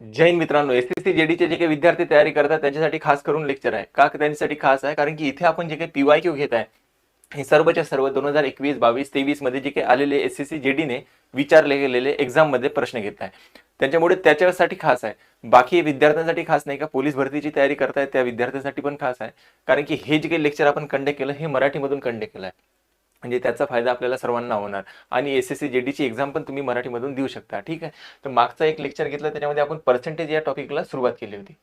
जैन मित्रांनो. S S C जेडीचे जे काही विद्यार्थी तयारी करतात त्यांच्यासाठी खास करून लेक्चर आहे. का त्यांच्यासाठी खास आहे? कारण की इथे आपण जे काही पीवाय क्यू घेत आहे हे सर्वच्या सर्व दोन हजार एकवीस बावीस तेवीसमध्ये जे काही आलेले एस एस सी जेडीने विचारले गेलेले एक्झाममध्ये प्रश्न घेत आहे. त्याच्यामुळे त्याच्यासाठी खास आहे. बाकी विद्यार्थ्यांसाठी खास नाही का? पोलीस भरतीची तयारी करतायत त्या विद्यार्थ्यांसाठी पण खास आहे. कारण की हे जे काही लेक्चर आपण कंडक्ट केलं हे मराठीमधून कंडक्ट केलं आहे. म्हणजे त्याचा फायदा आपल्याला सर्वांना होणार. आणि एस एस सी जेडीची एक्झाम पण तुम्ही मराठीमधून देऊ शकता ठीक आहे? तर मागचा एक लेक्चर घेतलं त्याच्यामध्ये आपण पर्सेंटेज या टॉपिकला सुरुवात केली होती.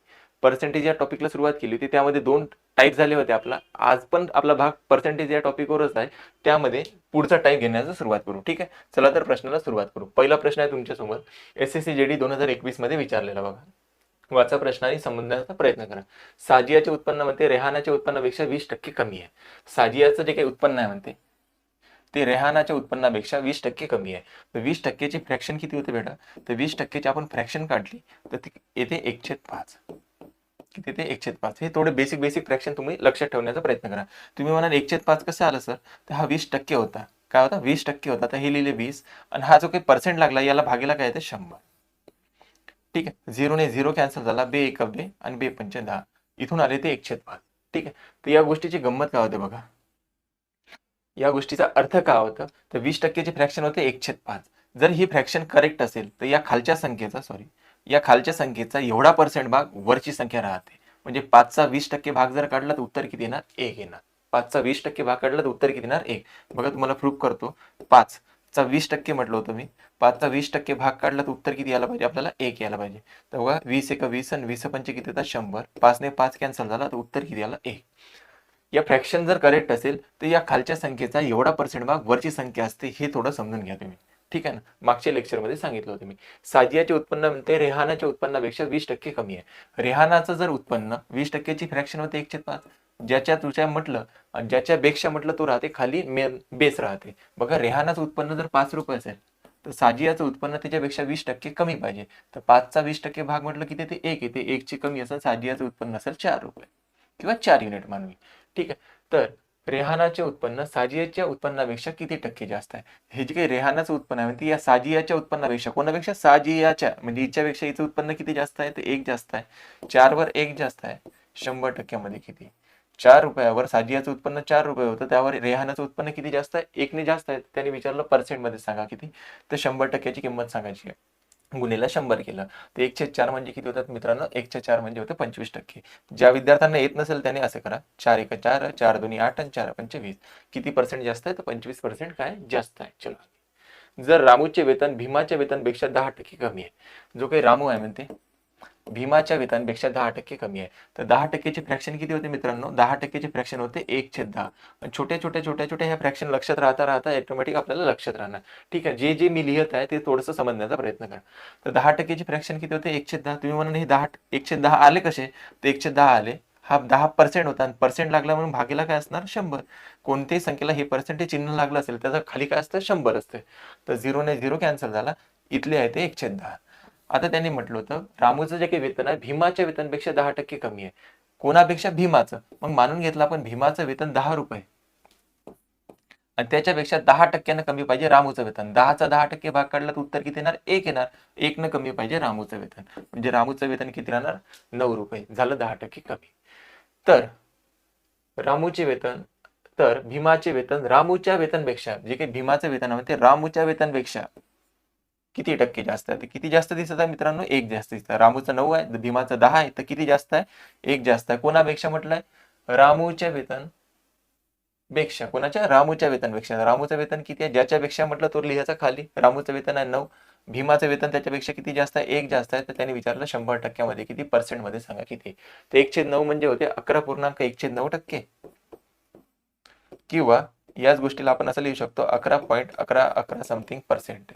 पर्सेंटेज या टॉपिकला सुरुवात केली होती त्यामध्ये दोन टाईप झाले होते आपला. आज पण आपला भाग पर्सेंटेज या टॉपिकवरच आहे. त्यामध्ये पुढचा टाईप घेण्याचा सुरुवात करू ठीक आहे? चला तर प्रश्नाला सुरुवात करू. पहिला प्रश्न आहे तुमच्यासमोर एस एस सी जेडी दोन हजार एकवीसमध्ये विचारलेला बघा. वाचा प्रश्न आणि संबंधाचा प्रयत्न करा. साजियाच्या उत्पन्नामध्ये रेहानाच्या उत्पन्नापेक्षा वीस टक्के कमी आहे. साजियाचं जे काही उत्पन्न आहे म्हणते ते रेहानाच्या उत्पन्नापेक्षा वीस टक्के कमी आहे. तर वीस टक्केची फ्रॅक्शन किती होते बेटा? तर वीस टक्केची आपण फ्रॅक्शन काढली तर ती येते एकशे पाच. किती ते एकशे पाच. हे थोडे बेसिक बेसिक फ्रॅक्शन तुम्ही लक्षात ठेवण्याचा प्रयत्न करा. तुम्ही म्हणाल एकशे पाच कसं आलं सर तर हा वीस टक्के होता. काय होता? वीस टक्के होता. तर हे लिहिले वीस. आणि हा जो काही पर्सेंट लागला याला भागेला काय येते? शंभर. ठीक आहे? झिरोने झिरो कॅन्सल झाला. बे एक बे आणि बे पंच दहा. इथून आले ते एकशे पाच. ठीक आहे? तर या गोष्टीची गंमत काय होते बघा? या गोष्टीचा अर्थ काय होतं? तर वीस टक्केचे फ्रॅक्शन होते एकशे पाच. जर ही फ्रॅक्शन करेक्ट असेल तर या खालच्या संख्येचा सॉरी या खालच्या संख्येचा एवढा पर्सेंट भाग वरची संख्या राहते. म्हणजे पाचचा वीस टक्के भाग जर काढला तर उत्तर किती येणार? एक येणार. पाचचा वीस टक्के भाग काढला तर उत्तर किती येणार? एक. बघा तुम्हाला प्रूफ करतो. पाच. चा वीस टक्के म्हटलं होतं मी. पाचचा वीस टक्के भाग काढला तर उत्तर किती यायला पाहिजे? आपल्याला एक यायला पाहिजे. तर बघा वीस एक वीस आणि वीस पंचे किती येतात? शंभर. पाचने पाच कॅन्सल झाला तर उत्तर किती आला एक. या फ्रॅक्शन जर करेक्ट असेल तर या खालच्या संख्येचा एवढा पर्सेंट भाग वरची संख्या असते हे थोडं समजून घ्या तुम्ही. ठीक आहे ना? मागच्या लेक्चरमध्ये सांगितलं होतं मी. साजियाचे उत्पन्न म्हणते रेहानाच्या उत्पन्नापेक्षा वीस टक्के कमी आहे. रेहानाचं जर उत्पन्न वीस टक्क्याची फ्रॅक्शन होते एकशे पाच. ज्याच्या तुझ्या म्हटलं ज्याच्यापेक्षा म्हटलं तो राहते खाली मेन बेस राहते. बघा रेहानाचं उत्पन्न जर पाच रुपये असेल तर साजियाचं उत्पन्न त्याच्यापेक्षा वीस टक्के कमी पाहिजे. तर पाचचा वीस टक्के भाग म्हटलं किती? ते एक येते एकची कमी असेल साजियाचं उत्पन्न असेल चार रुपये. किंवा चार युनिट मानवी. ठीक आहे. तर रेहानाचे उत्पन्न साजियाच्या उत्पन्नापेक्षा किती टक्के जास्त आहे? हे जे काही रेहानाचं उत्पन्न आहे म्हणजे या साजियाच्या उत्पन्नापेक्षा कोणापेक्षा? साजियाच्या म्हणजे हिच्यापेक्षा हिचं उत्पन्न किती जास्त आहे? तर एक जास्त आहे. चार वर एक जास्त आहे. शंभर टक्क्यामध्ये किती? चार रुपयावर साजियाचं उत्पन्न चार रुपये होतं त्यावर रेहानाचं उत्पन्न किती जास्त आहे? एकने जास्त आहे. त्याने विचारलं पर्सेंटमध्ये सांगा किती? तर शंभर टक्क्याची किंमत सांगायची आहे. गुन्हेला शंभर केलं. तर एकशे चार म्हणजे किती होतात मित्रांनो? एकशे चार म्हणजे होते पंचवीस टक्के. ज्या विद्यार्थ्यांना येत नसेल त्याने असं करा. चार एक चार चार दोन्ही आठ आणि चार पंचवीस किती पर्सेंट जास्त आहे? तर पंचवीस पर्सेंट काय? जास्त आहे. चलो. जर रामूचे वेतन भीमाच्या वेतनपेक्षा दहा टक्के कमी आहे. जो काही रामू आहे म्हणते भीमाच्या वेतनपेक्षा दहा टक्के कमी आहे. तर दहा टक्केचे फ्रॅक्शन किती होते मित्रांनो? दहा टक्केचे फ्रॅक्शन होते एक छेद दहा. आणि छोट्या छोट्या छोट्या छोट्या ह्या फ्रॅक्शन लक्षात राहता राहता ऑटोमॅटिक आपल्याला लक्षात राहणार. ठीक आहे? जे जे मी लिहित आहे ते थोडंसं समजण्याचा प्रयत्न करा. तर दहा टक्केचे फ्रॅक्शन किती होते? एकशे दहा. तुम्ही म्हणून हे दहा एकशे दहा आले कसे? तर एकशे दहा आले. हा दहा पर्सेंट होता. आणि पर्सेंट लागला म्हणून भागीला काय असणार? शंभर. कोणत्याही संख्येला हे पर्सेंटेज चिन्ह लागलं असेल त्याचं खाली काय असतं? शंभर असते. तर झिरोने झिरो कॅन्सल झाला. इथले आहे ते एकशे दहा. आता त्यांनी म्हटलं होतं रामूचं जे काही वेतन आहे भीमाच्या वेतनपेक्षा दहा टक्के कमी आहे. कोणापेक्षा भीमाचं? मग मानून घेतलं आपण भीमाचं वेतन दहा रुपये. आणि त्याच्यापेक्षा दहा टक्क्यानं कमी पाहिजे रामूचं वेतन. दहाचा दहा टक्के भाग काढला तर उत्तर किती येणार? एक येणार. एक न कमी पाहिजे रामूचं वेतन. म्हणजे रामूचं वेतन किती राहणार? नऊ रुपये. झालं दहा टक्के कमी. तर रामूचे वेतन तर भीमाचे वेतन रामूच्या वेतनपेक्षा जे काही भीमाचं वेतन आहे ते रामूच्या वेतनपेक्षा किती टक्के जास्त आहे? तर किती जास्त दिसत आहे मित्रांनो? एक जास्त दिसत आहे. रामूचं नऊ आहे तर भीमाचं दहा आहे तर किती जास्त आहे? एक जास्त आहे. कोणापेक्षा म्हटलंय? रामूच्या वेतनपेक्षा कोणाच्या? रामूच्या वेतनपेक्षा. रामूचं वेतन किती आहे? ज्याच्यापेक्षा म्हटलं तो लिहायचा खाली. रामूचं वेतन आहे नऊ. भीमाचं वेतन त्याच्यापेक्षा किती जास्त आहे? एक जास्त आहे. तर त्याने विचारलं शंभर टक्क्यामध्ये. किती पर्सेंटमध्ये सांगा किती? तर एकशे नऊ म्हणजे होते अकरा पूर्णांक एकशे नऊ टक्के. किंवा याच गोष्टीला आपण असं लिहू शकतो अकरा पॉईंट अकरा अकरा समथिंग पर्सेंट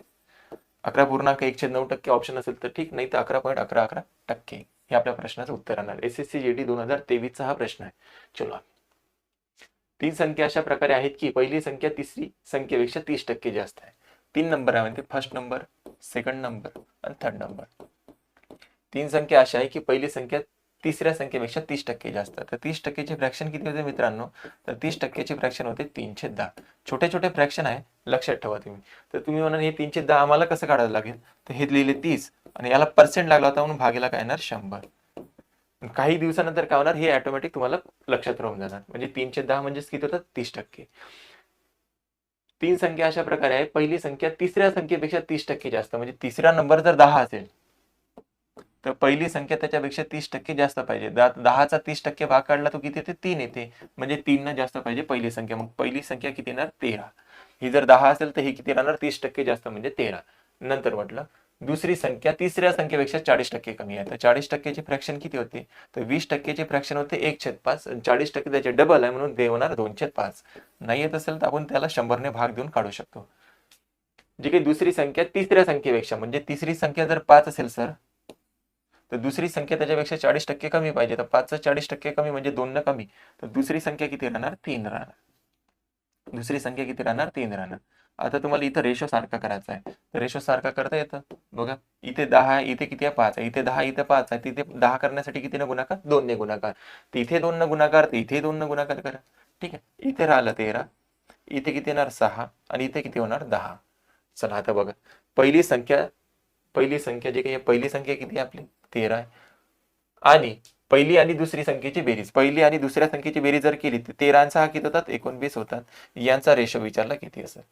अकरा पूर्णांक एकशे नऊ टक्के ऑप्शन असेल तर ठीक नाही तर अकरा पॉईंट अकरा अकरा टक्के. हे आपल्या प्रश्नाचं उत्तर राहणार. S S C G D दोन हजार तेवीसचा हा प्रश्न आहे. चलो. तीन संख्या अशा प्रकारे आहेत की पहिली संख्या तिसरी संख्येपेक्षा तीस टक्के जास्त आहे. तीन नंबर आहे म्हणजे फर्स्ट नंबर सेकंड नंबर आणि थर्ड नंबर तीन संख्या अशा आहे की पहिली संख्या तिसऱ्या संख्येपेक्षा तीस टक्के जास्त. तर तीस टक्केचे फ्रॅक्शन किती होते मित्रांनो? तर तीस टक्क्याचे फ्रॅक्शन होते तीनशे दहा. छोटे छोटे फ्रॅक्शन आहे लक्षात ठेवा तुम्ही. तर तुम्ही म्हणाल हे तीनशे दहा आम्हाला कसं काढायला लागेल? तर हे लिहिले तीस आणि याला पर्सेंट लागला होता म्हणून भागेला काय येणार? शंभर. काही दिवसानंतर काय होणार? हे ऑटोमॅटिक तुम्हाला लक्षात राहून जाणार. म्हणजे तीनशे दहा म्हणजेच किती होतात? तीस टक्के. तीन संख्या अशा प्रकारे आहे. पहिली संख्या तिसऱ्या संख्येपेक्षा तीस टक्के जास्त. म्हणजे तिसरा नंबर जर दहा असेल तर पहिली संख्या त्याच्यापेक्षा तीस टक्के जास्त पाहिजे. दहाचा तीस टक्के भाग काढला तो किती येते? तीन येते. म्हणजे तीन ना जास्त पाहिजे पहिली संख्या. मग पहिली संख्या किती येणार? तेरा. ही जर दहा असेल तर ही किती राहणार? तीस टक्के जास्त म्हणजे तेरा. नंतर म्हटलं दुसरी संख्या तिसऱ्या संख्येपेक्षा चाळीस टक्के कमी आहे. तर चाळीस टक्क्याची फ्रॅक्शन किती होते? तर वीस टक्क्याची फ्रॅक्शन होते एक छेद पाच चाळीस टक्के त्याचे डबल आहे म्हणून ते होणार दोन छेद पाच. नाही येत असेल तर आपण त्याला शंभरने भाग देऊन काढू शकतो. जी काही दुसरी संख्या तिसऱ्या संख्येपेक्षा म्हणजे तिसरी संख्या जर पाच असेल सर तर दुसरी संख्या त्याच्यापेक्षा चाळीस टक्के कमी पाहिजे. तर पाचचं चाळीस टक्के कमी म्हणजे दोन न कमी. तर दुसरी संख्या किती राहणार? तीन राहणार. दुसरी संख्या किती राहणार? तीन राहणार. आता तुम्हाला इथं रेशो सारखा करायचा आहे. तर रेशो सारखा करता येतं. बघा. इथे दहा आहे इथे किती आहे? पाच. आहे इथे दहा इथे पाच आहे. तिथे दहा करण्यासाठी किती न गुणाकार? दोन ने गुणाकार. तर इथे दोन न गुणाकार तर इथे दोन न गुणाकार करा. ठीक आहे. इथे राहिलं तेरा. इथे किती येणार? सहा. आणि इथे किती होणार? दहा. चला आता बघा. पहिली संख्या पहिली संख्या जी काही आहे, पहिली संख्या किती आहे आपली? तेरा आहे. आणि पहिली आणि दुसरी संख्येची बेरीज. पहिली आणि दुसऱ्या संख्येची बेरीज जर केली तर तेरा सहा किती होतात? एकोणवीस होतात. यांचा रेशो विचारला किती असेल?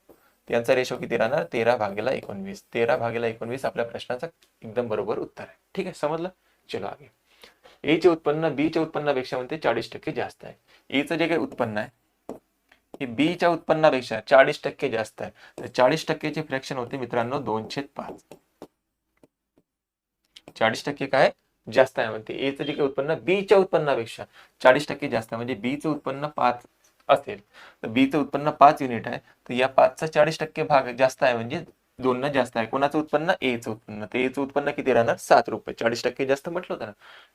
यांचा रेशो किती राहणार? तेरा भागेला एकोणवीस. तेरा भागेला एकोणवीस आपल्या प्रश्नाचा एकदम बरोबर उत्तर आहे. ठीक आहे? समजलं? चलो आगे. ए चे उत्पन्न बी च्या उत्पन्नापेक्षा म्हणते चाळीस टक्के जास्त आहे. ए चं जे काही उत्पन्न आहे हे बी च्या उत्पन्नापेक्षा चाळीस टक्के जास्त आहे. तर चाळीस टक्केचे फ्रॅक्शन होते मित्रांनो दोनशे पाच. चाळीस टक्के काय जास्त आहे म्हणते. ए चं जे काही उत्पन्न बी च्या उत्पन्नापेक्षा चाळीस टक्के जास्त आहे. म्हणजे बी उत्पन्न पाच असेल. तर बी उत्पन्न पाच युनिट आहे. तर या पाचचा चाळीस टक्के भाग जास्त आहे म्हणजे दोन जास्त आहे. कोणाचं उत्पन्न? ए चं उत्पन्न. तर ए चं उत्पन्न किती राहणार? सात रुपये. चाळीस टक्के जास्त म्हटलं होतं ना.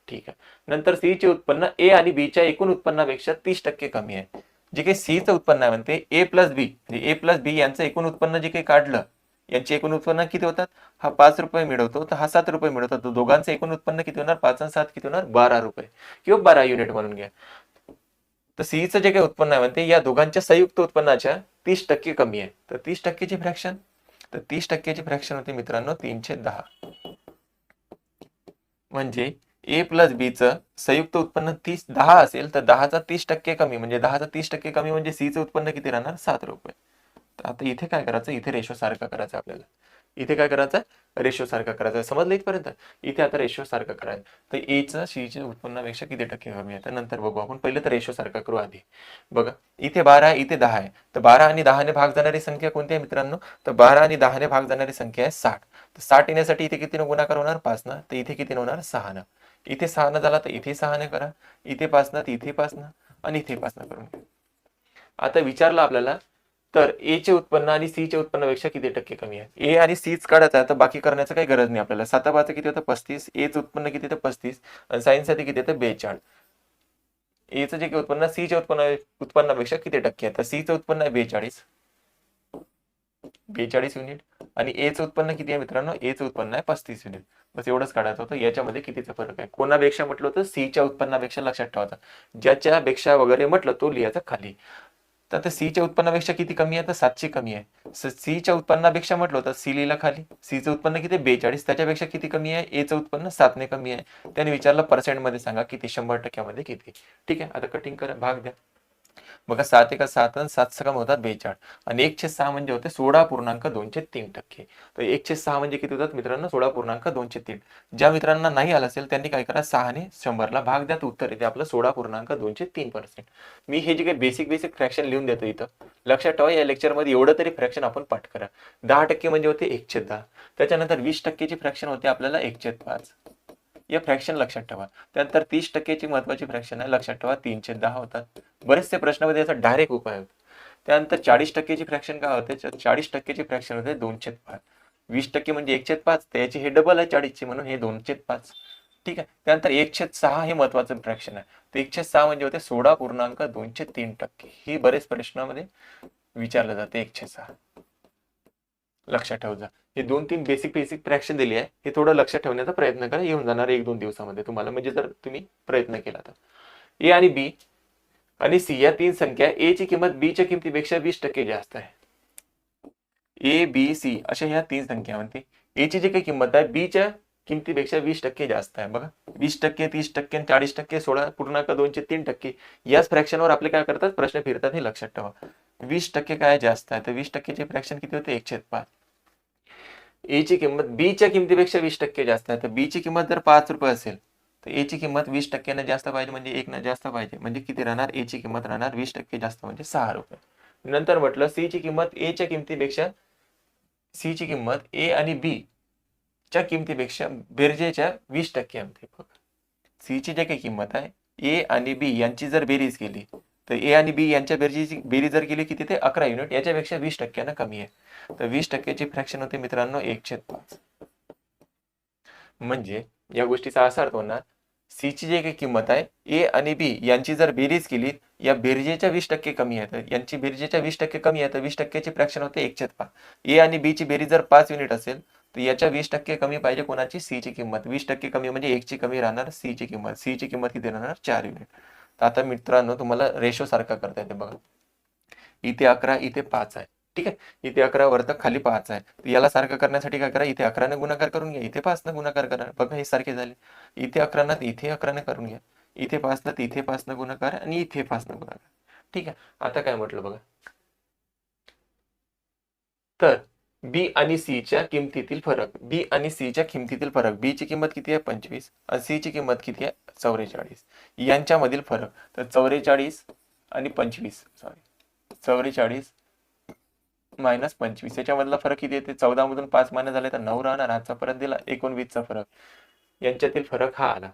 ठीक आहे. नंतर सी चे उत्पन्न ए आणि बी च्या एकूण उत्पन्नापेक्षा तीस टक्के कमी आहे. जे काही सी चं उत्पन्न आहे म्हणते ए प्लस बी म्हणजे ए प्लस बी यांचं एकूण उत्पन्न जे काही काढलं यांचे एकूण उत्पन्न किती होतात? हा पाच रुपये मिळवतो. तर हा सात रुपये मिळवतो. तर दोघांचं एकूण उत्पन्न किती होणार? पाच आणि सात किती होणार? बारा रुपये. किंवा बारा युनिट म्हणून घ्या. तर सीईचं जे काही उत्पन्न आहे म्हणते या दोघांच्या संयुक्त उत्पन्नाच्या तीस टक्के कमी आहे. तर तीस टक्केची फ्रॅक्शन तर तीस टक्क्याची फ्रॅक्शन होते मित्रांनो तीनशे दहा. म्हणजे ए प्लस बीचं संयुक्त उत्पन्न तीस दहा असेल तर दहाचा तीस टक्के कमी म्हणजे दहाचा तीस टक्के कमी म्हणजे सीचं उत्पन्न किती राहणार? सात रुपये. आता इथे काय करायचं? इथे रेशो सारखा करायचा आपल्याला. इथे काय करायचं? रेशो सारखा करायचा. समजलं इथपर्यंत? इथे आता रेशो सारखा करायचं. तर एचं सीच्या उत्पन्नापेक्षा किती टक्के कमी आहे? तर नंतर बघू. आपण पहिले तर रेशो सारखा करू आधी. बघा. इथे बारा आहे इथे दहा आहे. तर बारा आणि दहाने भाग जाणारी संख्या कोणती आहे मित्रांनो? तर बारा आणि दहाने भाग जाणारी संख्या आहे साठ. तर साठ येण्यासाठी इथे कितीनं गुणाकार होणार? पाच ना तर इथे किती होणार? सहा ना इथे सहा न झाला तर इथे सहा ना करा. इथे पाच ना तर इथे पाच ना आणि इथे पाच ना करून. आता विचारलं आपल्याला तर ए चे उत्पन्न आणि सी चे उत्पन्नापेक्षा किती टक्के कमी आहे? ए आणि सीच काढायचं आहे तर बाकी करण्याचं काही गरज नाही आपल्याला. साता पाच किती होतं? पस्तीस. एचं उत्पन्न किती होतं? पस्तीस. आणि सायन्ससाठी किती येतं बेचाळ एचं जे उत्पन्न सी च्या उत्पन्न उत्पन्नापेक्षा किती टक्के आहे? तर सी चं उत्पन्न आहे बेचाळीस. बेचाळीस युनिट. आणि एचं उत्पन्न किती आहे मित्रांनो? एचं उत्पन्न आहे पस्तीस युनिट. बस एवढंच काढायचं होतं. याच्यामध्ये कितीचा फरक आहे? कोणापेक्षा म्हटलं होतं? सीच्या उत्पन्नापेक्षा लक्षात ठेवायचं. ज्याच्यापेक्षा वगैरे म्हटलं तो लिहायचा खाली. तर आता सीच्या उत्पन्नापेक्षा किती कमी आहे? तर सातशे कमी आहे. सीच्या उत्पन्नापेक्षा म्हटलं तर सी लिहिला खाली. सीचं उत्पन्न किती? बेचाळीस. त्याच्यापेक्षा किती कमी आहे? एचं उत्पन्न सातने कमी आहे. त्याने विचारलं पर्सेंटमध्ये सांगा किती? शंभर टक्क्यामध्ये किती? ठीक आहे. आता कटिंग करा. भाग द्या. बघा सात एका सात आणि सात सकम होतात बेचाळ. आणि एकशे सहा म्हणजे होते सोळा पूर्णांक दोनशे तीन टक्के. तर एकशे सहा म्हणजे किती होतात मित्रांनो? सोळा पूर्णांक दोनशे तीन. ज्या मित्रांना नाही आलं असेल त्यांनी काय करा सहाने शंभरला भाग द्या. उत्तर येते आपलं सोळा पूर्णांक दोनशे तीन पर्सेंट मी हे जे काही बेसिक बेसिक फ्रॅक्शन लिहून देतो इथं. लक्षात ठेवा या लेक्चरमध्ये एवढं तरी फ्रॅक्शन आपण पाठ करा. दहा टक्के म्हणजे होते एकशे दहा. त्याच्यानंतर वीस टक्केची फ्रॅक्शन होते आपल्याला एकशे पाच. या फ्रॅक्शन लक्षात ठेवा. त्यानंतर तीस टक्केची महत्वाची फ्रॅक्शन आहे लक्षात ठेवा तीनशे दहा होतात. बरेचसे प्रश्नामध्ये याचा डायरेक्ट उपाय होतो. त्यानंतर चाळीस टक्केची फ्रॅक्शन काय होते? चाळीस टक्केची फ्रॅक्शन होते दोनशे पाच. वीस टक्के म्हणजे एकशे पाच त्याची हे डबल आहे चाळीसची म्हणून हे दोनशे पाच. ठीक आहे? त्यानंतर एकशे सहा हे महत्वाचं फ्रॅक्शन आहे. तर एकशे सहा म्हणजे होते सोळा पूर्णांक दोनशे तीन टक्के. ही बरेच प्रश्नामध्ये विचारलं जाते एकशे सहा. लक्षात ठेवजा हे दोन तीन बेसिक बेसिक फ्रॅक्शन दिली आहे हे थोडं लक्षात ठेवण्याचा प्रयत्न करा येऊन जाणार एक दोन दिवसामध्ये तुम्हाला. म्हणजे जर तुम्ही प्रयत्न केला तर. ए आणि बी आणि सी या तीन संख्या ए ची किंमत बी च्या किमतीपेक्षा वीस टक्के जास्त आहे. ए बी सी अशा ह्या तीन संख्या म्हणते ए ची जी काही किंमत आहे बी च्या किमतीपेक्षा वीस टक्के जास्त आहे. बघा वीस टक्के तीस टक्के आणि चाळीस टक्के सोळा पूर्णांक दोनशे तीन टक्के याच फ्रॅक्शनवर आपले काय करतात? प्रश्न फिरतात हे लक्षात ठेवा. वीस टक्के काय जास्त आहे तर वीस टक्केचे फ्रॅक्शन किती होते? एकशे पाच. ए ची किंमत बी च्या किमतीपेक्षा वीस टक्के जास्त आहे तर बी ची किंमत जर पाच रुपये असेल तर ए ची किंमत वीस टक्क्यानं जास्त पाहिजे म्हणजे एक न जास्त पाहिजे. म्हणजे किती राहणार? ए ची किंमत राहणार वीस टक्के जास्त म्हणजे सहा रुपये. नंतर म्हटलं सी ची किंमत ए च्या किमतीपेक्षा सी ची किंमत ए आणि बी च्या किमतीपेक्षा बेरजेच्या वीस टक्के आहे सी ची जे काही किंमत आहे ए आणि बी यांची जर बेरीज केली तर ए आणि बी यांच्या बेरजेची बेरी जर केली किती ते अकरा युनिट. याच्यापेक्षा वीस टक्क्यानं कमी आहे. तर वीस टक्क्याची फ्रॅक्शन होते मित्रांनो एकशे पाच. म्हणजे या गोष्टीचा असा अर्थ होणार सी ची जी काही किंमत आहे ए आणि बी यांची जर बेरीज केली या बेरजेच्या वीस टक्के कमी आहे तर यांची बेरजेच्या वीस टक्के कमी आहे तर वीस टक्क्याची फ्रॅक्शन होते एकशे पाच. ए आणि बी ची बेरीज जर पाच युनिट असेल तर याच्या वीस टक्के कमी पाहिजे कोणाची? सी ची किंमत. वीस टक्के कमी म्हणजे एकची कमी राहणार सी ची किंमत. सी ची किंमत किती राहणार? चार युनिट. तर आता मित्रांनो तुम्हाला रेशो सारखा करता येते बघा. इथे अकरा इथे पाच आहे. ठीक आहे? इथे अकरा वरत खाली पाच आहे. याला सारखं करण्यासाठी काय करा? इथे अकराने गुणाकार करून घ्या. इथे पाच न गुणाकार करा. बघा हे सारखे झाले. इथे अकरा ना इथे अकराने करून घ्या. इथे पाच ना पाच न गुणाकार आणि इथे पाच न गुणाकार. ठीक आहे? आता काय म्हटलं बघा? तर बी आणि सी च्या किमतीतील फरक. बी आणि सी च्या किमतीतील फरक. बी ची किंमत किती आहे? पंचवीस. आणि सी ची किंमत किती आहे? चौवेचाळीस. यांच्यामधील फरक. तर चौवेचाळीस आणि पंचवीस. सॉरी चौवेचाळीस मायनस पंचवीस. याच्यामधला फरक किती येते? चौदा मधून पाच मायनस झाले तर नऊ राहणार. आजचा परत दिला एकोणवीसचा फरक. यांच्यातील फरक हा आला.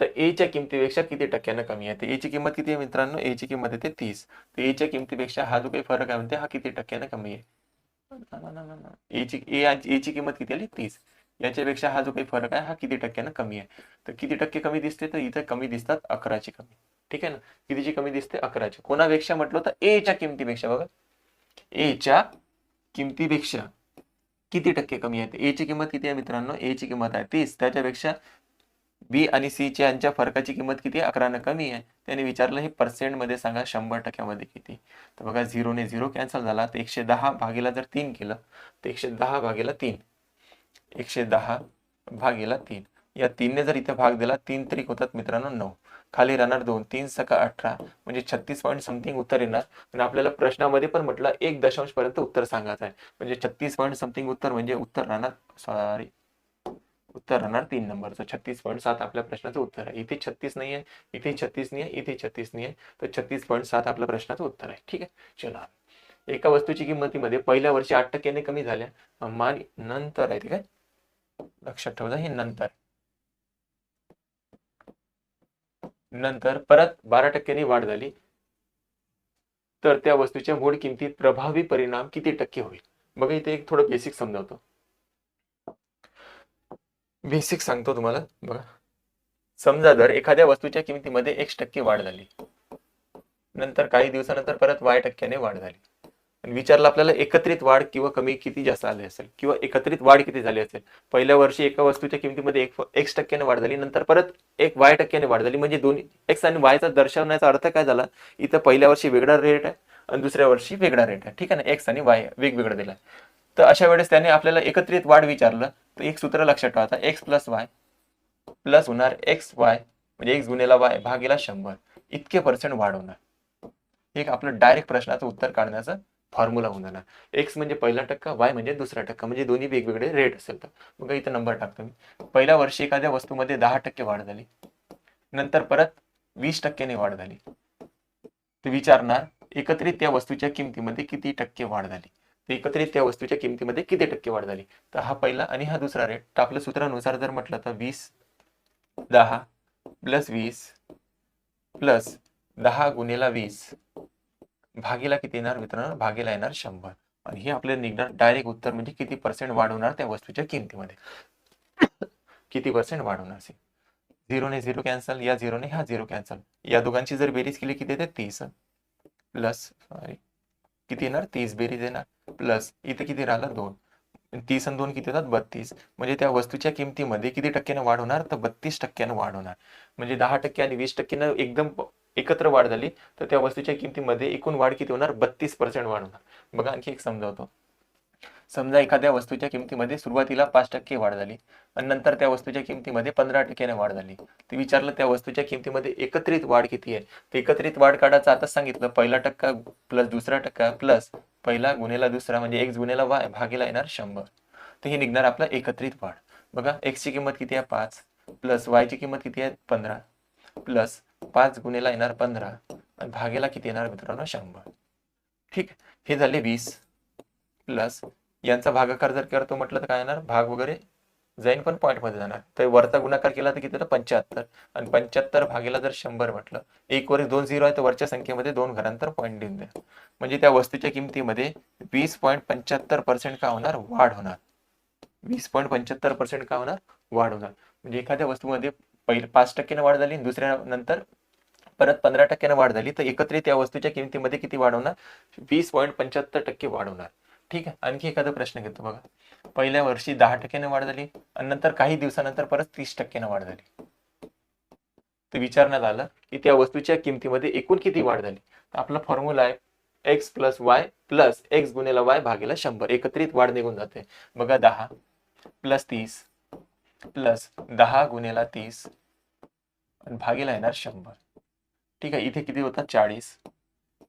तर ए च्या किमतीपेक्षा किती टक्क्यानं कमी आहे? तर ए ची किंमत किती आहे मित्रांनो? ए ची किंमत येते तीस. तर ए च्या किमतीपेक्षा हा जो काही फरक आहे म्हणते हा किती टक्क्यानं कमी आहे? ए ची किंमत किती आली? तीस. याच्यापेक्षा हा जो काही फरक आहे हा किती टक्क्यानं कमी आहे. तर किती टक्के कमी दिसते तर इथं कमी दिसतात अकराची कमी. ठीक आहे ना? कितीची कमी दिसते? अकराची. कोणापेक्षा म्हटलं तर ए च्या किमतीपेक्षा बघा. ए च्या किमतीपेक्षा किती टक्के कमी आहे? ए ची किंमत किती आहे मित्रांनो? ए ची किंमत आहे तीस. त्याच्यापेक्षा बी आणि सी च्या यांच्या फरकाची किंमत किती अकरानं कमी आहे. त्याने विचारलं हे पर्सेंटमध्ये सांगा शंभर टक्क्यामध्ये किती? तर बघा झिरोने झिरो कॅन्सल झाला तर एकशे दहा भागीला जर तीन केलं तर एकशे दहा भागीला तीन. एकशे दहा भागीला तीन. या तीनने जर इथे भाग दिला तीन त्रिक होतात मित्रांनो नऊ. खाली राहणार दोन तीन सका अठरा. म्हणजे छत्तीस पॉईंट समथिंग उत्तर येणार. आणि आपल्याला प्रश्नामध्ये पण म्हटलं एक दशांश पर्यंत उत्तर सांगायचं आहे. म्हणजे छत्तीस पॉईंट समथिंग उत्तर म्हणजे उत्तर राहणार. सॉरी उत्तर राहणार तीन नंबरचं छत्तीस पॉईंट सात आपल्या प्रश्नाचं उत्तर आहे. इथे छत्तीस नाही आहे इथे छत्तीस नाही आहे इथे छत्तीस नाही आहे तर छत्तीस पॉईंट सात आपल्या प्रश्नाचं उत्तर आहे. ठीक आहे? चला. एका वस्तूची किंमतीमध्ये पहिल्या वर्षी आठ टक्क्याने कमी झाल्या. मान नंतर आहे ठीक आहे? लक्षात ठेवजा हे नंतर. नंतर परत बारा टक्क्यांनी वाढ झाली. तर त्या वस्तूच्या मूळ किमतीत प्रभावी परिणाम किती टक्के होईल? बघा इथे एक थोडं बेसिक समजावतो. बेसिक सांगतो तुम्हाला बघा. समजा जर एखाद्या वस्तूच्या किमतीमध्ये एक टक्के वाढ झाली. नंतर काही दिवसानंतर परत वाय टक्क्याने वाढ झाली. आणि विचारलं आपल्याला एकत्रित वाढ किंवा कमी किती जास्त आली असेल किंवा एकत्रित वाढ किती झाली असेल. पहिल्या वर्षी एका वस्तूच्या किमतीमध्ये एक एक्स टक्क्याने वाढ झाली नंतर परत एक वाय टक्क्याने वाढ झाली. म्हणजे दोन्ही एक्स आणि वायचा दर्शवण्याचा अर्थ काय झाला? इथं पहिल्या वर्षी वेगळा रेट आहे आणि दुसऱ्या वर्षी वेगळा रेट आहे. ठीक आहे ना? एक्स आणि वाय वेगवेगळा दिला तर अशा वेळेस त्याने आपल्याला एकत्रित वाढ विचारलं तर एक सूत्र लक्षात ठेवा. एक्स प्लस वाय प्लस होणार एक्स वाय म्हणजे एक्स गुन्हेला वाय भागेला शंभर. इतके पर्सेंट वाढ होणार. एक आपलं डायरेक्ट प्रश्नाचं उत्तर काढण्याचं फॉर्म्युला होऊन जाणार एक्स म्हणजे पहिला टक्का वाय म्हणजे दुसरा टक्का म्हणजे दोन्ही वेगवेगळे रेट असेल तर. मग इथं नंबर टाकतो मी. पहिल्या वर्षी एखाद्या वस्तूमध्ये दहा टक्के वाढ झाली. नंतर परत वीस टक्क्याने वाढ झाली. ते विचारणार एकत्रित त्या वस्तूच्या किमतीमध्ये किती टक्के वाढ झाली? तर एकत्रित त्या वस्तूच्या किमतीमध्ये किती टक्के वाढ झाली? तर हा पहिला आणि हा दुसरा रेट तर आपल्या सूत्रानुसार जर म्हटलं तर वीस दहा प्लस वीस प्लस दहा गुन्हेला वीस भागीला किती येणार मित्रांनो? भागीला येणार शंभर. आणि हे आपल्याला निघणार डायरेक्ट उत्तर म्हणजे किती पर्सेंट वाढवणार त्या वस्तूच्या किमतीमध्ये? किती पर्सेंट वाढवणार असेल? झिरोने झिरो कॅन्सल या झिरोने हा झिरो कॅन्सल या दोघांची जर बेरीज केली किती येते? तीस. प्लस सॉरी किती येणार? तीस बेरीज येणार. प्लस इथे किती राहिलं? दोन. तीस आणि दोन किती होतात बत्तीस. म्हणजे त्या वस्तूच्या किमतीमध्ये किती टक्क्यानं वाढ होणार? तर बत्तीस टक्क्यानं वाढ होणार. म्हणजे दहा टक्के आणि वीस टक्क्यानं एकदम एकत्र वाढ झाली तर त्या वस्तूच्या किमतीमध्ये एकूण वाढ किती होणार? बत्तीस पर्सेंट वाढ होणार. बघा आणखी एक समजावतो. समजा एखाद्या वस्तूच्या किमतीमध्ये सुरुवातीला पाच टक्के वाढ झाली आणि नंतर त्या वस्तूच्या किमतीमध्ये पंधरा टक्क्याने वाढ झाली. ते विचारलं त्या वस्तूच्या किमतीमध्ये एकत्रित वाढ किती आहे? तर एकत्रित वाढ काढायचं आताच सांगितलं पहिला टक्का प्लस दुसरा टक्का प्लस पहिला गुन्हेला दुसरा म्हणजे एक गुन्हेला वाय भागीला येणार शंभर. तर हे निघणार आपला एकत्रित वाढ. बघा एक्सची किंमत किती आहे? पाच. प्लस वायची किंमत किती आहे? पंधरा. प्लस पाच गुन्हेला येणार पंधरा आणि भागेला किती येणार मित्रांनो? शंभर. ठीक? हे झाले वीस. प्लस यांचा भागाकार जर करतो म्हटलं तर काय येणार भाग वगैरे जाईन पण पॉईंटमध्ये मध्ये जाणार. तर वरचा गुणाकार केला तर किती तर पंच्याहत्तर. आणि पंच्याहत्तर भागेला जर शंभर म्हटलं एक वर दोन झिरो आहे तर वरच्या संख्येमध्ये दोन घरांतर पॉईंट देऊन द्या. म्हणजे त्या वस्तूच्या किमतीमध्ये वीस पॉईंट पंच्याहत्तर पर्सेंट का होणार? वाढ होणार. वीस पॉईंट पंच्याहत्तर पर्सेंट का होणार? वाढ होणार. म्हणजे एखाद्या वस्तूमध्ये पहिले पाच टक्क्यानं वाढ झाली आणि दुसऱ्या नंतर परत पंधरा टक्क्यानं वाढ झाली तर एकत्रित या वस्तूच्या किमतीमध्ये किती वाढ होणार? वीस पॉईंट पंच्याहत्तर टक्के वाढ होणार. ठीक आहे. आणखी एखादा प्रश्न घेतो बघा. पहिल्या वर्षी दहा टक्क्याने वाढ झाली आणि नंतर काही दिवसानंतर परत तीस टक्क्याने वाढ झाली. तर विचारण्यात आलं की त्या वस्तूच्या किमतीमध्ये एकूण किती वाढ झाली? तर आपला फॉर्म्युला आहे X plus Y plus X गुणेला Y भागेला शंभर. एकत्रित वाढ निघून जाते. बघा दहा प्लस तीस प्लस दहा गुणेला तीस भागेला येणार शंभर. ठीक आहे. इथे किती होतात? चाळीस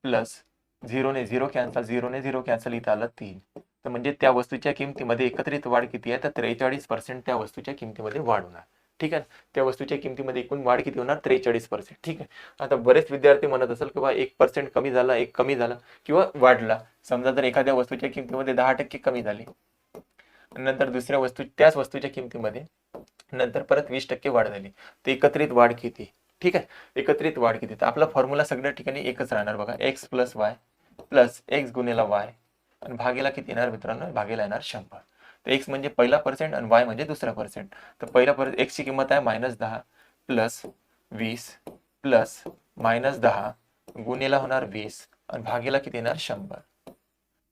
प्लस झिरोने झिरो कॅन्सल झिरोने झिरो कॅन्सल इथं आलं तीन. तर म्हणजे त्या वस्तूच्या किमतीमध्ये एकत्रित वाढ किती आहे? तर त्रेचाळीस पर्सेंट त्या वस्तूच्या किमतीमध्ये वाढ होणार. ठीक आहे? त्या वस्तूच्या किमतीमध्ये एकूण वाढ किती होणार? त्रेचाळीस पर्सेंट ठीक आहे? आता बरेच विद्यार्थी म्हणत असेल किंवा एक पर्सेंट कमी झाला एक कमी झाला किंवा वाढला. समजा जर एखाद्या वस्तूच्या किमतीमध्ये दहा टक्के कमी झाली नंतर दुसऱ्या वस्तू त्याच वस्तूच्या किमतीमध्ये नंतर परत वीस टक्के वाढ झाली. तर एकत्रित वाढ किती? ठीक आहे? एकत्रित वाढ किती? तर आपला फॉर्म्युला सगळ्या ठिकाणी एकच राहणार बघा. X plus Y plus X गुणेला Y. आणि भागेला किती येणार मित्रांनो? भागेला येणार शंभर. तर एक्स म्हणजे पहिला पर्सेंट आणि वाय म्हणजे दुसरा पर्सेंट तर पहिला पर्सेंट एक्सची किंमत आहे मायनस दहा प्लस वीस प्लस मायनस दहा गुणेला होणार वीस आणि भागेला किती येणार शंभर.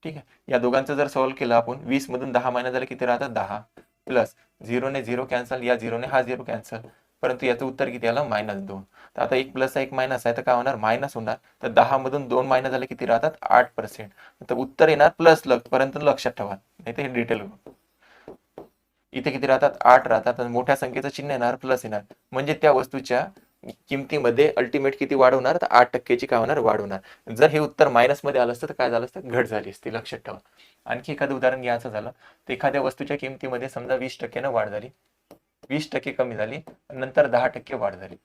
ठीक आहे? या दोघांचं जर सॉल्व्ह केलं आपण वीस मधून दहा मायनस झालं किती राहतात दहा. प्लस झिरोने झिरो कॅन्सल या झिरोने हा झिरो कॅन्सल परंतु याचं उत्तर किती आलं? मायनस दोन. तर आता एक प्लस एक मायनस आहे तर काय होणार? मायनस होणार. तर दहा मधून दोन मायनस झाले किती राहतात? आठ पर्सेंट तर उत्तर येणार प्लस लग परंतु लक्षात ठेवा. नाही तर हे डिटेल इथे किती राहतात? आठ राहतात. मोठ्या संख्येचं चिन्ह येणार प्लस येणार. म्हणजे त्या वस्तूच्या किमतीमध्ये अल्टिमेट किती वाढ होणार? तर आठ टक्क्याची काय होणार? वाढ होणार. जर हे उत्तर मायनसमध्ये आलं असतं तर काय झालं असतं? घट झाली असती. लक्षात ठेवा. आणखी एखादं उदाहरण घ्यायचं झालं. तर एखाद्या वस्तूच्या किमतीमध्ये समजा वीस टक्क्यानं वाढ झाली. वीस टक्के कमी झाली नंतर दहा टक्के वाढ झाली.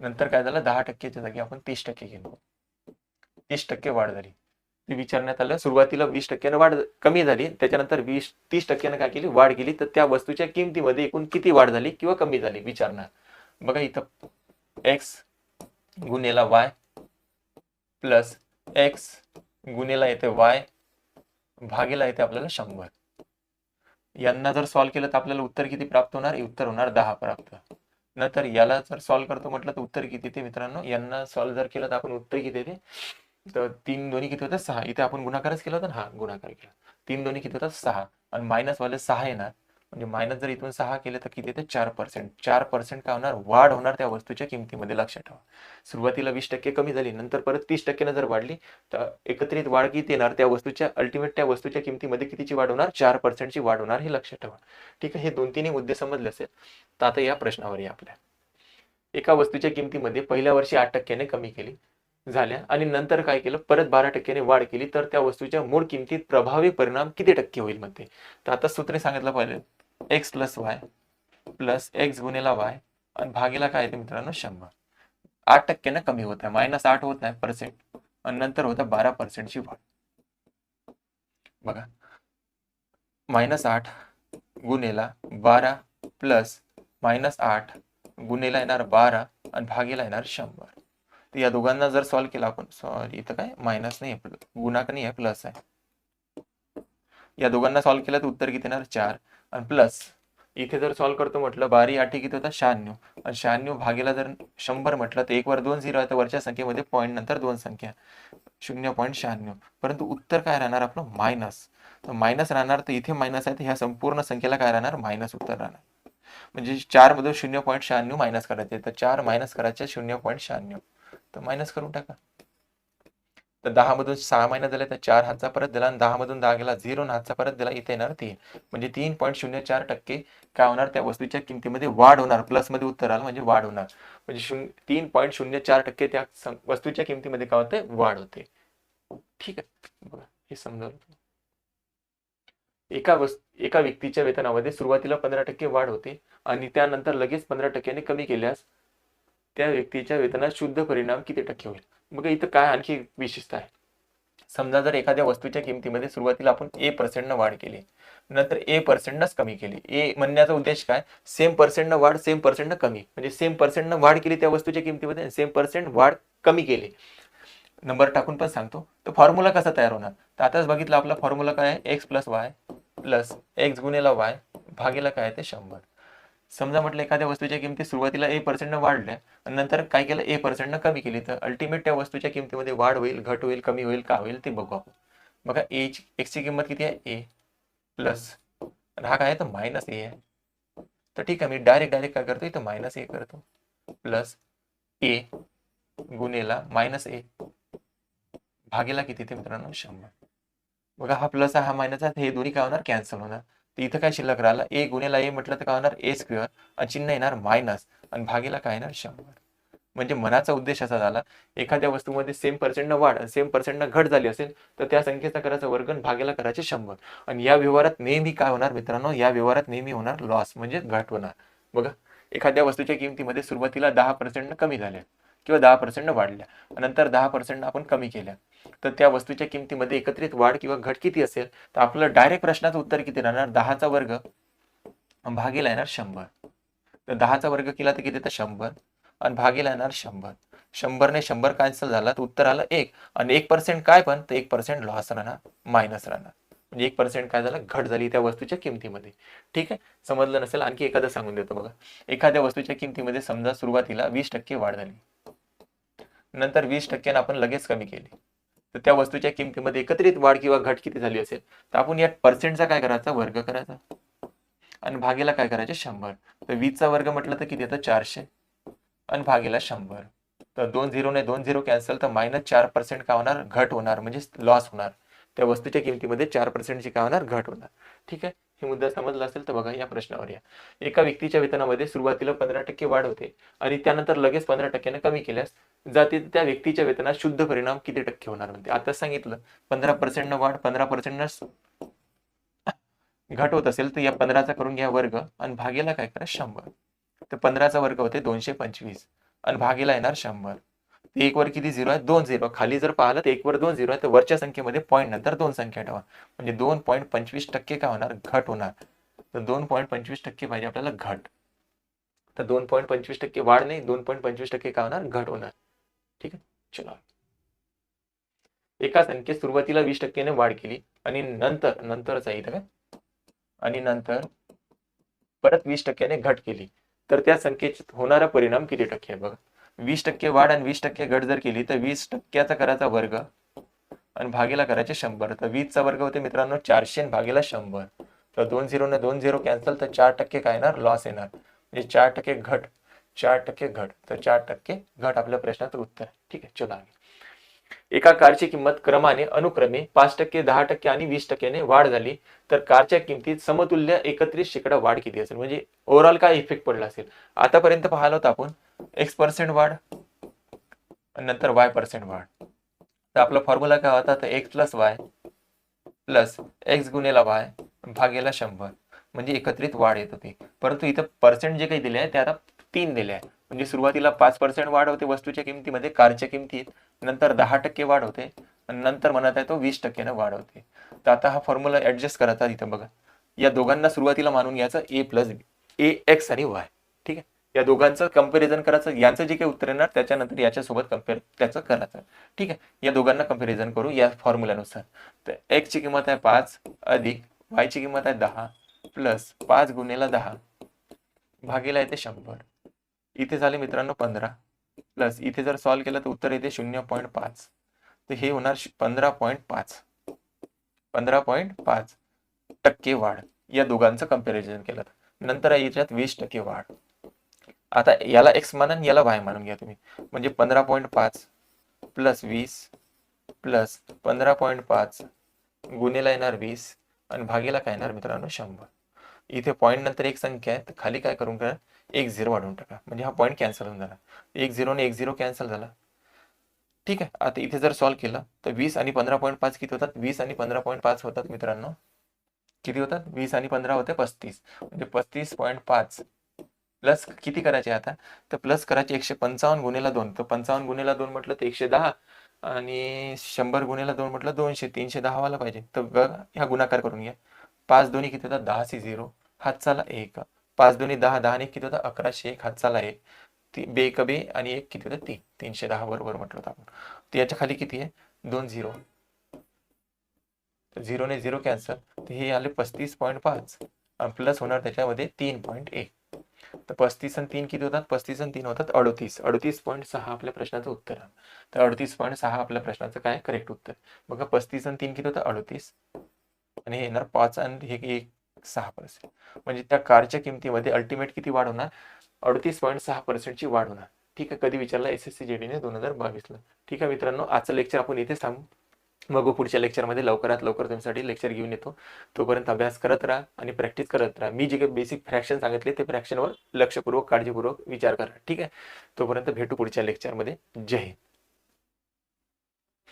नंतर काय झालं? दहा टक्क्याच्या जागी आपण तीस टक्के गेलो. तीस टक्के वाढ झाली. ते विचारण्यात आलं सुरुवातीला वीस टक्क्यानं वाढ कमी झाली त्याच्यानंतर वीस तीस टक्क्यानं काय केली? वाढ केली. तर त्या वस्तूच्या किमतीमध्ये एकूण किती वाढ झाली किंवा कमी झाली? विचारणार. बघा इथं एक्स गुन्हेला वाय प्लस एक्स गुन्हेला येते वाय भागेला येते आपल्याला शंभर. यांना जर सॉल्व्ह केलं तर आपल्याला उत्तर किती प्राप्त होणार? हे उत्तर होणार दहा प्राप्त. नंतर याला जर सॉल्व्ह करतो म्हटलं तर उत्तर किती ते मित्रांनो? यांना सॉल्व्ह जर केलं तर आपण उत्तर किती येते? तर तीन दोन्ही किती होतात? सहा. इथे आपण गुणाकारच केला होता ना? हा गुणाकार केला. तीन दोन्ही किती होतात? सहा. आणि मायनस वाले सहा येणार. म्हणजे मायनस जर इथून सहा केले तर किती येते? चार पर्सेंट चार पर्सेंट काय होणार? वाढ होणार त्या वस्तूच्या किमतीमध्ये लक्षात ठेवा. सुरुवातीला वीस टक्के कमी झाली नंतर परत तीस टक्केनं जर वाढली तर एकत्रित वाढ किती येणार? त्या वस्तूच्या अल्टिमेट त्या वस्तूच्या किमतीमध्ये कितीची वाढ होणार? चार पर्सेंटची वाढ होणार हे लक्षात ठेवा. ठीक आहे? हे दोन तिन्ही मुद्दे समजले असेल तर आता या प्रश्नावर या आपल्या. एका वस्तूच्या किमतीमध्ये पहिल्या वर्षी आठ टक्क्याने कमी केली झाल्या आणि नंतर काय केलं? परत बारा टक्क्याने वाढ केली तर त्या वस्तूच्या मूळ किमतीत प्रभावी परिणाम किती टक्के होईल मध्ये? तर आता सूत्रे सांगितलं पाहिजे X plus Y plus X गुणेला Y आणि भागेला काय येते मित्रांनो शंभर. आठ टक्क्यानं कमी होत आहे. मायनस आठ होत नाही पर्सेंट आणि नंतर होतं बारा पर्सेंटची वाढ. बघा. मायनस आठ गुणेला बारा प्लस मायनस आठ गुणेला येणार बारा आणि भागेला येणार शंभर. तर या दोघांना जर सॉल्व्ह केला आपण सॉरी इथं काय? मायनस नाही आहे नाही आहे प्लस आहे. या दोघांना सॉल्व्ह केलं तर उत्तर किती येणार? चार. आणि प्लस इथे जर सॉल्व्ह करतो म्हटलं बारी आठी किती होता शहाण्णव. आणि शहाण्णव भागीला जर शंभर म्हटलं तर एक वर दोन झिरो आहे तर वरच्या संख्येमध्ये पॉईंट नंतर दोन संख्या. शून्य पॉईंट शहाण्णव. परंतु उत्तर काय राहणार आपलं? मायनस तर मायनस राहणार तर इथे मायनस आहे तर ह्या संपूर्ण संख्येला काय राहणार? मायनस उत्तर राहणार. म्हणजे चार मधून शून्य पॉईंट शहाण्णव मायनस करायचे. तर चार मायनस करायचे शून्य पॉईंट शहाण्णव. तर मायनस करून टाका. तर दहा मधून सहा महिना झाले तर चार हातचा परत दिला आणि दहा मधून दहा गेला झिरो हातचा परत दिला. इथे येणार तीन. म्हणजे तीन पॉईंट शून्य चार टक्के काय होणार? त्या वस्तूच्या किमतीमध्ये वाढ होणार. प्लसमध्ये उत्तर आलं म्हणजे वाढ होणार. म्हणजे शून्य तीन पॉईंट शून्य चार टक्के त्या वस्तूच्या किमतीमध्ये काय होते वाढ होते. ठीक आहे. बघा हे समजावलं एका वस्तू एका व्यक्तीच्या वेतनामध्ये सुरुवातीला पंधरा टक्के वाढ होते आणि त्यानंतर लगेच पंधरा टक्क्याने कमी केल्यास त्या व्यक्तीच्या वेतनात शुद्ध परिणाम किती टक्के होईल? मग इथं काय आणखी विशेषता आहे? समजा जर एखाद्या वस्तूच्या किमतीमध्ये सुरुवातीला आपण ए पर्सेंटनं वाढ केली नंतर ए पर्सेंटनंच कमी केली. ए म्हणण्याचा उद्देश काय? सेम पर्सेंटनं वाढ सेम पर्सेंटनं कमी. म्हणजे सेम पर्सेंटनं वाढ केली त्या वस्तूच्या किमतीमध्ये सेम पर्सेंट वाढ कमी केली. नंबर टाकून पण सांगतो. तर फॉर्म्युला कसा तयार होणार? तर आताच बघितलं आपला फॉर्म्युला काय आहे? X plus Y plus X गुणेला Y भागेला काय आहे? ते शंभर. समजा म्हटलं एखाद्या वस्तूच्या किमती सुरुवातीला ए पर्सेंटनं वाढल्या आणि नंतर काय केलं? ए पर्सेंटनं कमी केली. तर अल्टिमेट त्या वस्तूच्या किमतीमध्ये वाढ होईल घट होईल कमी होईल का होईल ते बघू आपण. बघा एच एक्सची किंमत किती आहे? ए प्लस हा काय आहे? तर मायनस ए आहे. तर ठीक आहे मी डायरेक्ट डायरेक्ट काय करतो इथं मायनस ए करतो. प्लस ए गुणेला मायनस ए. भागेला किती ते मित्रांनो? शंभर. बघा हा प्लस हा मायनस आहे हे दोन्ही काय होणार? कॅन्सल होणार. तर इथं काय शिल्लक राहिला? ए गुणेला ए म्हटलं तर काय होणार? ए स्क्वेअर आणि चिन्ह येणार मायनस आणि भागेला काय येणार? शंभर. म्हणजे मनाचा उद्देश असा झाला एखाद्या वस्तूमध्ये सेम पर्सेंटनं वाढ आणि सेम पर्सेंटनं घट झाली असेल तर त्या संख्येचा करायचा वर्गन भागेला करायचे शंभर. आणि या व्यवहारात नेहमी काय होणार मित्रांनो? या व्यवहारात नेहमी होणार लॉस म्हणजे घट होणार. बघा एखाद्या वस्तूच्या किमतीमध्ये सुरुवातीला दहा पर्सेंटनं कमी झाल्या किंवा दहा पर्सेंटनं वाढल्या. नंतर दहा पर्सेंटनं आपण कमी केल्या. तर त्या वस्तूच्या किमतीमध्ये एकत्रित वाढ किंवा घट किती असेल तर आपलं डायरेक्ट प्रश्नाचं उत्तर किती राहणार? दहाचा वर्ग भागेला येणार शंभर. तर दहाचा वर्ग केला तर किती तर शंभर. आणि भागेला येणार शंभर. शंभरने शंभर कॅन्सल झाला तर उत्तर आलं एक. आणि एक पर्सेंट काय पण तर एक पर्सेंट लॉस राहणार मायनस राहणार. म्हणजे एक पर्सेंट काय झालं? घट झाली त्या वस्तूच्या किमतीमध्ये. ठीक आहे? समजलं नसेल? आणखी एखादं सांगून देतो बघा. एखाद्या वस्तूच्या किमतीमध्ये समजा सुरुवातीला वीस टक्के वाढ झाली. नंतर वीस टक्क्यानं आपण लगेच कमी केली. तर त्या वस्तूच्या किमतीमध्ये एकत्रित वाढ किंवा घट किती झाली असेल? तर आपण या पर्सेंटचा काय करायचा? वर्ग करायचा. आणि भागेला काय करायचे? शंभर. तर वीसचा वर्ग म्हटलं तर किती येतं? चारशे. आणि भागेला शंभर. तर दोन झिरो नाही दोन झिरो कॅन्सल तर मायनस चार पर्सेंट काय होणार? घट होणार. म्हणजे लॉस होणार. त्या वस्तूच्या किमतीमध्ये चार पर्सेंटची काय होणार? घट होणार. ठीक आहे? हे मुद्दा समजला असेल तर बघा या प्रश्नावर या. एका व्यक्तीच्या वेतनामध्ये सुरुवातीला पंधरा टक्के वाढ होते आणि त्यानंतर लगेच पंधरा टक्क्याने कमी केल्यास जाते त्या व्यक्तीच्या वेतनात शुद्ध परिणाम किती टक्के होणार म्हणते. आता सांगितलं पंधरा पर्सेंट वाढ पंधरा पर्सेंट घट होत असेल तर या पंधराचा करून घ्या वर्ग आणि भागेला काय करा शंभर. तर पंधराचा वर्ग होते दोनशे पंचवीस आणि भागेला येणार शंभर. ते एक वर किती झिरो आहे? दोन झिरो खाली जर पाहिलं तर एक वर दोन झिरो आहे. तर वरच्या संख्येमध्ये पॉईंट नंतर दोन संख्या ठेवा. म्हणजे दोन पॉईंट पंचवीस टक्के काय होणार? घट होणार. तर दोन पॉईंट पंचवीस टक्के पाहिजे आपल्याला घट. तर दोन पॉईंट पंचवीस टक्के वाढ नाही. दोन पॉईंट पंचवीस टक्के काय होणार? घट होणार. ठीक आहे? चला. एका संख्येत सुरुवातीला वीस टक्केने वाढ केली. आणि नंतर नंतरच आहे इथं काय? आणि नंतर परत वीस टक्क्याने घट केली. तर त्या संख्येत होणारा परिणाम किती टक्के आहे बघा? वीस टक्के वाढ आणि वीस टक्के घट जर केली तर वीस टक्क्याचा करायचा वर्ग आणि भागेला करायचे शंभर. तर वीसचा वर्ग होते मित्रांनो चारशे आणि भागेला शंभर. तर दोन झिरो ने दोन झिरो कॅन्सल तर चार टक्के काय येणार? लॉस येणार. म्हणजे चार टक्के घट. चार टक्के घट. तर चार टक्के घट आपल्या प्रश्नाचं उत्तर आहे. ठीक आहे चला आगे. एका कारची किंमत क्रमाने अनुक्रमे पाच टक्के दहा टक्के आणि वीस टक्क्याने वाढ झाली तर कारच्या किमतीत समतुल्य एकत्रित शेकडा वाढ किती असेल? म्हणजे ओव्हरऑल काय इफेक्ट पडला असेल? आतापर्यंत पाहिलं होतं आपण एक्स पर्सेंट वाढ नंतर वाय पर्सेंट वाढ. तर आपला फॉर्म्युला काय होता? तर X plus Y plus X गुणेला Y भागेला शंभर. म्हणजे एकत्रित वाढ येत होती. परंतु इथं पर्सेंट जे काही दिले आहे ते आता तीन दिले आहे. म्हणजे सुरुवातीला पाच पर्सेंट वाढ होते वस्तूच्या किमतीमध्ये कारच्या किमतीत. नंतर दहा टक्के वाढ होते नंतर म्हणत आहे तो वीस टक्क्यानं वाढ होते. तर आता हा फॉर्म्युला ऍडजस्ट करायचा इथं बघा. या दोघांना सुरुवातीला मानून घ्यायचं ए प्लस ए एक्स आणि वाय ठीक आहे? या दोघांचं कंपॅरिझन करायचं. यांचं जे काही उत्तर येणार त्याच्यानंतर याच्यासोबत कंपेअर त्याचं करायचं. ठीक आहे? या दोघांना कंपॅरिझन करू या फॉर्म्युल्यानुसार तर एक्सची किंमत आहे पाच अधिक वायची किंमत आहे दहा प्लस पाच गुणेला दहा. भागीला येते शंभर. इथे झाले मित्रांनो पंधरा. प्लस इथे जर सॉल्व्ह केलं तर उत्तर येते शून्य पॉईंट पाच. तर हे होणार पंधरा पॉईंट पाच. पंधरा पॉईंट पाच टक्के वाढ. या दोघांचं कंपॅरिझन केलं नंतर आहे याच्यात वीस टक्के वाढ. आता याला एक्स मानून याला वाय मानून घ्या तुम्ही. म्हणजे पंधरा पॉईंट पाच प्लस वीस प्लस पंधरा पॉईंट पाच गुन्हेला येणार वीस आणि भागीला काय येणार मित्रांनो शंभर. इथे पॉईंट नंतर एक संख्या आहे. तर खाली काय करून करा? एक झिरो वाढवून टाका. म्हणजे हा पॉईंट कॅन्सल होऊन झाला एक झिरो आणि एक झिरो कॅन्सल झाला. ठीक आहे. आता इथे जर सॉल्व्ह केलं तर वीस आणि पंधरा पॉईंट पाच किती होतात? वीस आणि पंधरा पॉईंट पाच होतात मित्रांनो. किती होतात? वीस आणि पंधरा होते पस्तीस. म्हणजे पस्तीस पॉईंट पाच. प्लस किती करायचे आता? तर प्लस करायचे एकशे पंचावन्न गुन्हेला दोन. तर पंचावन्न गुन्हेला दोन म्हटलं तर एकशे दहा. आणि शंभर गुन्हेला दोन म्हटलं दोनशे. तीनशे दहा व्हायला पाहिजे. तर ग ह्या गुणाकार करून घ्या. पाच दोन्ही किती होतात? दहा सी झिरो हातचाला एक. पाच दोन्ही दहा दहा आणि किती होतं? अकराशे एक. हातचाला एक. ती बेकबे बे आणि एक किती होतं? तीन. तीनशे दहा बरोबर म्हटलं होतं आपण. याच्या खाली किती आहे? दोन झिरो. झिरोने झिरो कॅन्सल. तर हे आले पस्तीस पॉईंट पाच. प्लस होणार त्याच्यामध्ये तीन पॉईंट एक. तर पस्तीस आणि तीन किती होतात? पस्तीस आणि तीन होतात अडतीस. अडतीस पॉईंट सहा आपल्या प्रश्नाचं उत्तर तर अडतीस पॉईंट सहा आपल्या प्रश्नाचं काय? करेक्ट उत्तर. बघा पस्तीस आणि तीन किती होतं? अडतीस. आणि हे येणार पाच आणि हे एक सहा पर्सेंट म्हणजे त्या कारच्या किमतीमध्ये अल्टिमेट किती वाढ होणार? अडतीस पॉईंट सहा पर्सेंटची वाढ होणार. ठीक आहे कधी विचारला? एस एस सी जेडीने दोन हजार बावीसला. ठीक आहे मित्रांनो आजचं लेक्चर आपण इथेच थांबू मग पुढच्या लेक्चरमध्ये लवकरात लवकर तुमच्यासाठी लेक्चर घेऊन येतो. तोपर्यंत अभ्यास करत राहा आणि प्रॅक्टिस करत राहा. मी जे काही बेसिक फ्रॅक्शन सांगितले ते फ्रॅक्शनवर लक्षपूर्वक काळजीपूर्वक विचार करा. ठीक आहे? तोपर्यंत भेटू पुढच्या लेक्चरमध्ये जय हिंद.